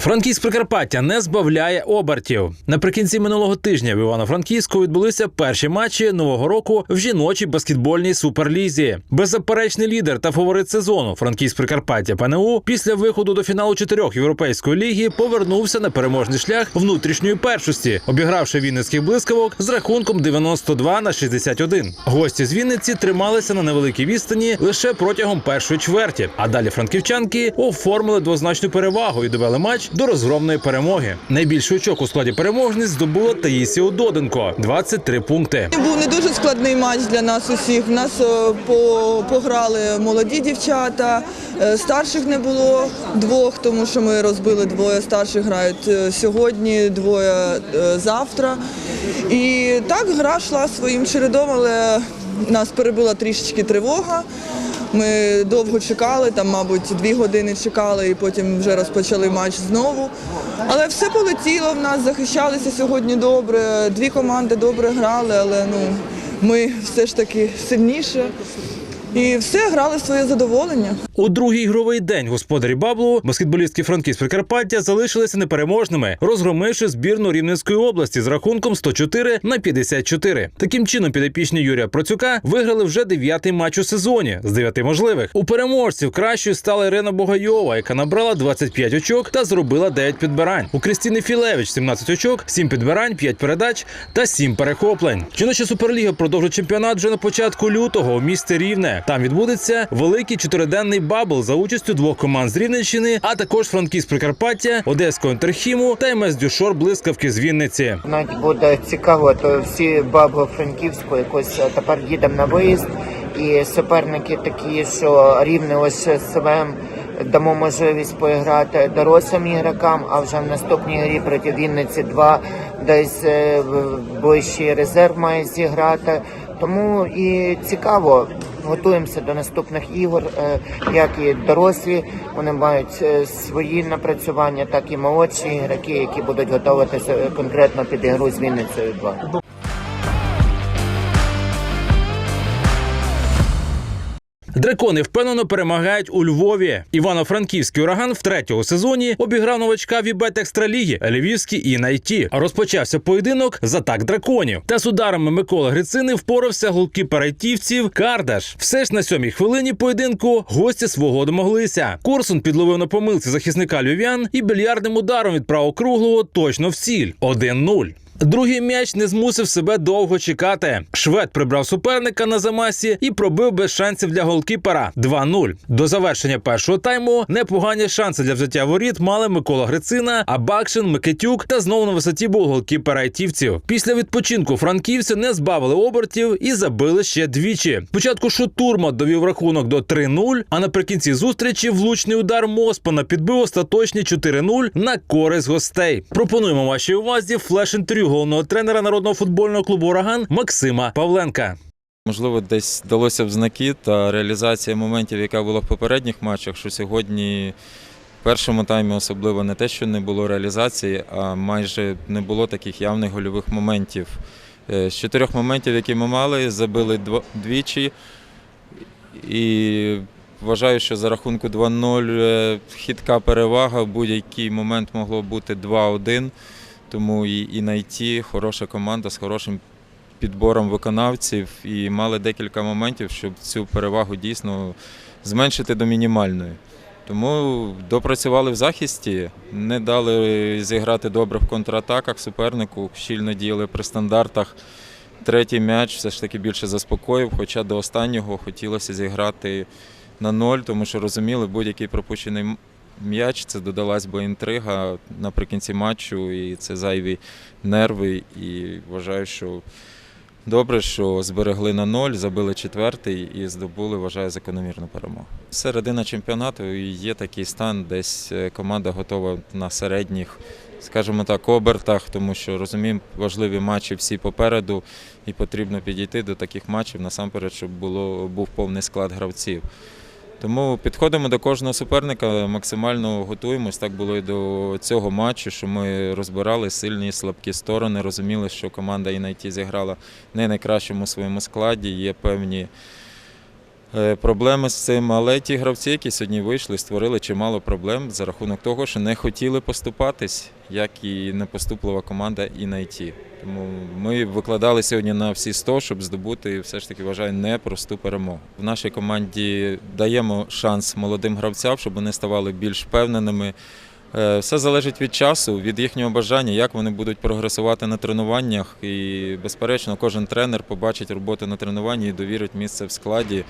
Франківськ Прикарпаття не збавляє обертів. Наприкінці минулого тижня в Івано-Франківську відбулися перші матчі нового року в жіночій баскетбольній суперлізі. Беззаперечний лідер та фаворит сезону Франківськ Прикарпаття ПНУ після виходу до фіналу чотирьох європейської ліги повернувся на переможний шлях внутрішньої першості, обігравши вінницьких блискавок з рахунком 92 на 61. Гості з Вінниці трималися на невеликій відстані лише протягом першої чверті. А далі франківчанки оформили двозначну перевагу і довели матч до розгромної перемоги. Найбільший очок у складі переможниць здобула Таїсія Доденко 23 пункти. Був не дуже складний матч для нас усіх. У нас е, по, пограли молоді дівчата, е, старших не було двох, тому що ми розбили двоє старших грають е, сьогодні, двоє завтра. І так гра йшла своїм чередом, але нас перебила трішечки тривога. Ми довго чекали, там, мабуть, дві години чекали і потім вже розпочали матч знову. Але все полетіло в нас, захищалися сьогодні добре. Дві команди добре грали, але ну, ми все ж таки сильніше. І все грали своє задоволення. У другий ігровий день господарі Баблу баскетболістки Франківськ Прикарпаття залишилися непереможними, розгромивши збірну Рівненської області з рахунком 104 на 54. Таким чином, підопічні Юрія Процюка виграли вже дев'ятий матч у сезоні з дев'яти можливих. У переможців кращою стала Ірина Богайова, яка набрала 25 очок та зробила 9 підбирань. У Крістіни Філевич 17 очок, 7 підбирань, 5 передач та 7 перехоплень. Жіноча суперліга продовжить чемпіонат вже на початку лютого у місті Рівне. Там відбудеться великий чотириденний бабл за участю двох команд з Рівненщини, а також Франківськ Прикарпаття, Одеського інтерхіму та МС Дюшор блискавки з Вінниці. Навіть буде цікаво, то всі бабли Франківську якось е, тепер їдемо на виїзд. І суперники такі, що рівне ось СВМ дамо можливість поіграти дорослим ігрокам, а вже в наступній грі проти Вінниці 2 десь е, ближчий резерв має зіграти. Тому і цікаво. Готуємося до наступних ігор, е, як і дорослі. Вони мають е, свої напрацювання, так і молодші ігроки, які будуть готуватися е, конкретно під ігру з Вінницею 2. Дракони впевнено перемагають у Львові. Івано-Франківський ураган в третьому сезоні обіграв новачка Вібет Екстраліги Львівський і найті. Розпочався поєдинок з атак драконів. Та з ударами Миколи Грицини впорався голкіпер айтівців Кардаш. Все ж на сьомій хвилині поєдинку гості свого домоглися. Корсун підловив на помилці захисника львів'ян і більярдним ударом відправив круглого точно в ціль 1-0. Другий м'яч не змусив себе довго чекати. Швед прибрав суперника на замасі і пробив без шансів для голкіпера 2-0. До завершення першого тайму непогані шанси для взяття воріт мали Микола Грицина, Абакшин, Микитюк та знову на висоті був голкіпер айтівців. Після відпочинку франківці не збавили обертів і забили ще двічі. Спочатку Шутурма довів рахунок до 3-0, а наприкінці зустрічі влучний удар Моспана підбив остаточні 4-0 на користь гостей. Пропонуємо вашій увазі флеш-інтерв'ю головного тренера народного футбольного клубу Ураган Максима Павленка. Можливо, десь вдалося в знаки та реалізація моментів, яка була в попередніх матчах, що сьогодні в першому таймі особливо не те, що не було реалізації, а майже не було таких явних гольових моментів. Е, З чотирьох моментів, які ми мали, забили двічі. І вважаю, що за рахунку 2-0 е, хитка перевага. Будь-який момент могло бути 2-1. Тому і, і найти хороша команда з хорошим підбором виконавців і мали декілька моментів, щоб цю перевагу дійсно зменшити до мінімальної. Тому допрацювали в захисті, не дали зіграти добре в контратаках супернику, щільно діяли при стандартах. Третій м'яч все ж таки більше заспокоїв, хоча до останнього хотілося зіграти на ноль, тому що розуміли, будь-який пропущений м'яч це додалась би інтрига наприкінці матчу, і це зайві нерви. І вважаю, що Добре, що зберегли на ноль, забили четвертий і здобули, вважаю, закономірну перемогу. Середина чемпіонату і є такий стан, десь е, команда готова на середніх, скажімо так, обертах, тому що розуміємо, важливі матчі всі попереду, і потрібно підійти до таких матчів насамперед, щоб було, був повний склад гравців. Тому підходимо до кожного суперника, максимально готуємось. Так було і до цього матчу, що ми розбирали сильні і слабкі сторони, розуміли, що команда Інайті зіграла не найкращому своєму складі. Є певні е, проблеми з цим. Але ті гравці, які сьогодні вийшли, створили чимало проблем за рахунок того, що не хотіли поступатись, як і непоступлива команда і найти. Тому ми викладали сьогодні на всі 100, щоб здобути все ж таки вважаю непросту перемогу. В нашій команді даємо шанс молодим гравцям, щоб вони ставали більш впевненими. Е, Все залежить від часу, від їхнього бажання, як вони будуть прогресувати на тренуваннях. І, безперечно, кожен тренер побачить роботу на тренуванні і довірить місце в складі.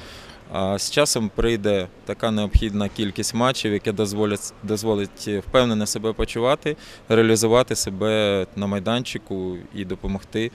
А з часом прийде така необхідна кількість матчів, яке дозволять, дозволить впевнено себе почувати, реалізувати себе на майданчику і допомогти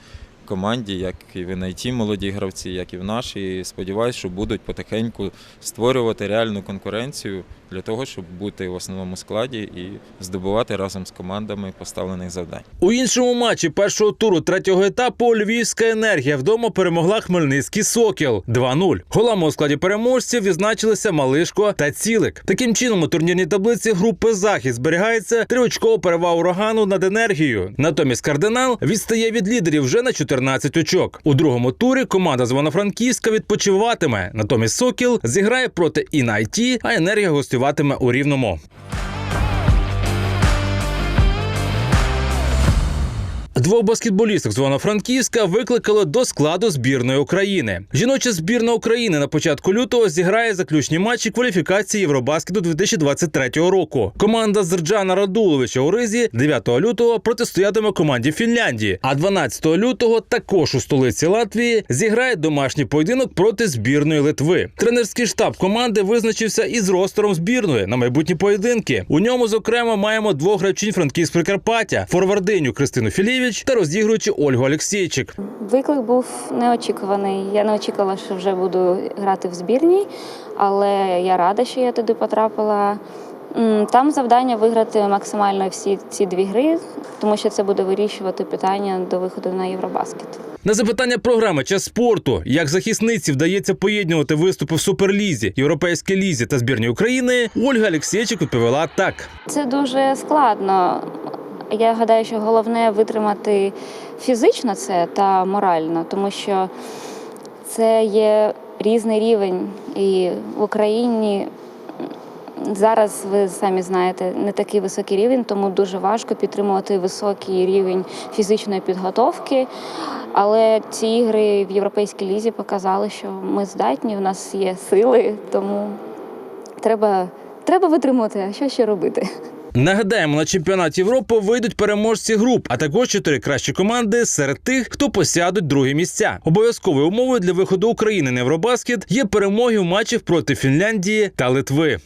команді, як і в НАЙТі молоді гравці, як і в нашій. Сподіваюсь, що будуть потихеньку створювати реальну конкуренцію для того, щоб бути в основному складі і здобувати разом з командами поставлених завдань. У іншому матчі першого туру третього етапу Львівська енергія вдома перемогла Хмельницький Сокіл 2-0. Голами у складі переможців відзначилися Малишко та Цілик. Таким чином у турнірній таблиці групи Захід зберігається триочкова перевага урагану над енергією. Натомість кардинал відстає від лідерів вже на 14 очок. У другому турі команда з Івано-Франківська відпочиватиме. Натомість Сокіл зіграє проти Інайті, а енергія гостюватиме у рівному. Двох баскетболісток з Івано-Франківська викликали до складу збірної України. Жіноча збірна України на початку лютого зіграє заключні матчі кваліфікації Євробаскету 2023 року. Команда з Рджана Радуловича у Ризі 9 лютого протистоятиме команді Фінляндії. А 12 лютого також у столиці Латвії зіграє домашній поєдинок проти збірної Литви. Тренерський штаб команди визначився із ростером збірної на майбутні поєдинки. У ньому, зокрема, маємо двох гравчин Франківськ Прикарпаття, форвардиню Кристину Філєвіч та розігруючи Ольгу Олексійчик. Виклик був неочікуваний. Я не очікувала, що вже буду грати в збірній, але я рада, що я туди потрапила. Там завдання виграти максимально всі ці дві гри, тому що це буде вирішувати питання до виходу на Євробаскет. На запитання програми час спорту, як захисниці вдається поєднувати виступи в суперлізі, європейській лізі та збірні України, Ольга Олексійчик відповіла так. Це дуже складно. Я гадаю, що головне витримати фізично це та морально, тому що це є різний рівень. І в Україні зараз ви самі знаєте не такий високий рівень, тому дуже важко підтримувати високий рівень фізичної підготовки. Але ці ігри в європейській лізі показали, що ми здатні, в нас є сили, тому треба, треба витримати, а що ще робити. Нагадаємо, на чемпіонат Європи вийдуть переможці груп, а також чотири кращі команди серед тих, хто посядуть другі місця. Обов'язковою умовою для виходу України на Євробаскет є перемоги в матчах проти Фінляндії та Литви.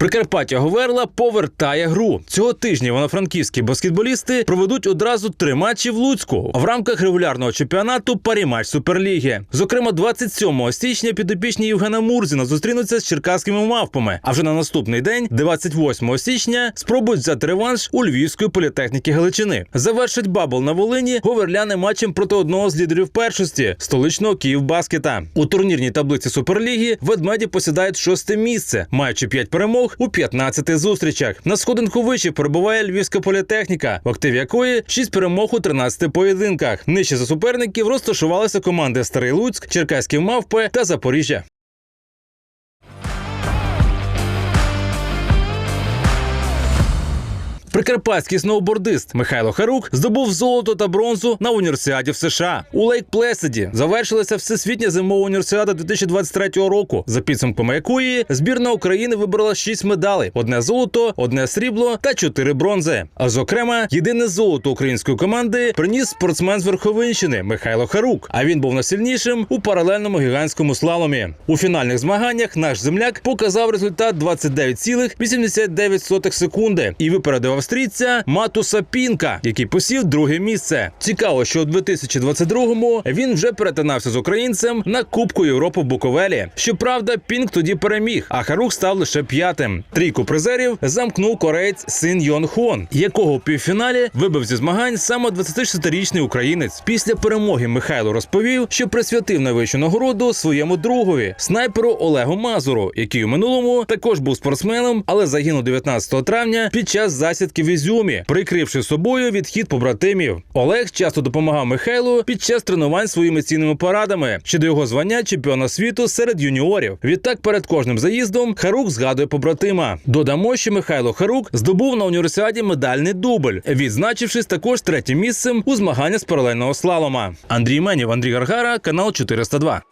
Прикарпаття Говерла повертає гру цього тижня. Івано-франківські баскетболісти проведуть одразу три матчі в Луцьку в рамках регулярного чемпіонату Паріматч Суперліги. Зокрема, 27 січня підопічні Євгена Мурзіна зустрінуться з черкаськими мавпами. А вже на наступний день, 28 січня, спробують взяти реванш у Львівської політехніки Галичини. Завершить бабл на Волині говерляни матчем проти одного з лідерів першості столичного Київбаскета. У турнірній таблиці Суперліги ведмеді посідають шосте місце, маючи 5 перемог у 15 зустрічах. На сходинку вище перебуває Львівська політехніка, в активі якої 6 перемог у 13 поєдинках. Нижче за суперників розташувалися команди Старий Луцьк, Черкаські мавпи та Запоріжжя. Прикарпатський сноубордист Михайло Харук здобув золото та бронзу на універсіаді в США. У Лейк Плесиді завершилася всесвітня зимова універсіада 2023 року, за підсумками якої збірна України вибрала шість медалей: одне золото, одне срібло та чотири бронзи. А зокрема, єдине золото української команди приніс спортсмен з Верховинщини Михайло Харук. А він був найсильнішим у паралельному гігантському слаломі. У фінальних змаганнях наш земляк показав результат 29,89 секунди і випередив австрійця Матуса Пінка, який посів друге місце. Цікаво, що у 2022-му він вже перетинався з українцем на Кубку Європи в Буковелі. Щоправда, Пінк тоді переміг, а Харук став лише п'ятим. Трійку призерів замкнув кореєць Син Йон Хон, якого у півфіналі вибив зі змагань саме 26-річний українець. Після перемоги Михайло розповів, що присвятив найвищу нагороду своєму другові, снайперу Олегу Мазуру, який у минулому також був спортсменом, але загинув 19 травня під час засідки наслідки в Ізюмі, прикривши собою відхід побратимів. Олег часто допомагав Михайлу під час тренувань своїми цінними порадами щодо його звання чемпіона світу серед юніорів. Відтак, перед кожним заїздом Харук згадує побратима. Додамо, що Михайло Харук здобув на універсіаді медальний дубль, відзначившись також третім місцем у змаганнях з паралельного слалома. Андрій Менів, Андрій Гаргара, канал 402.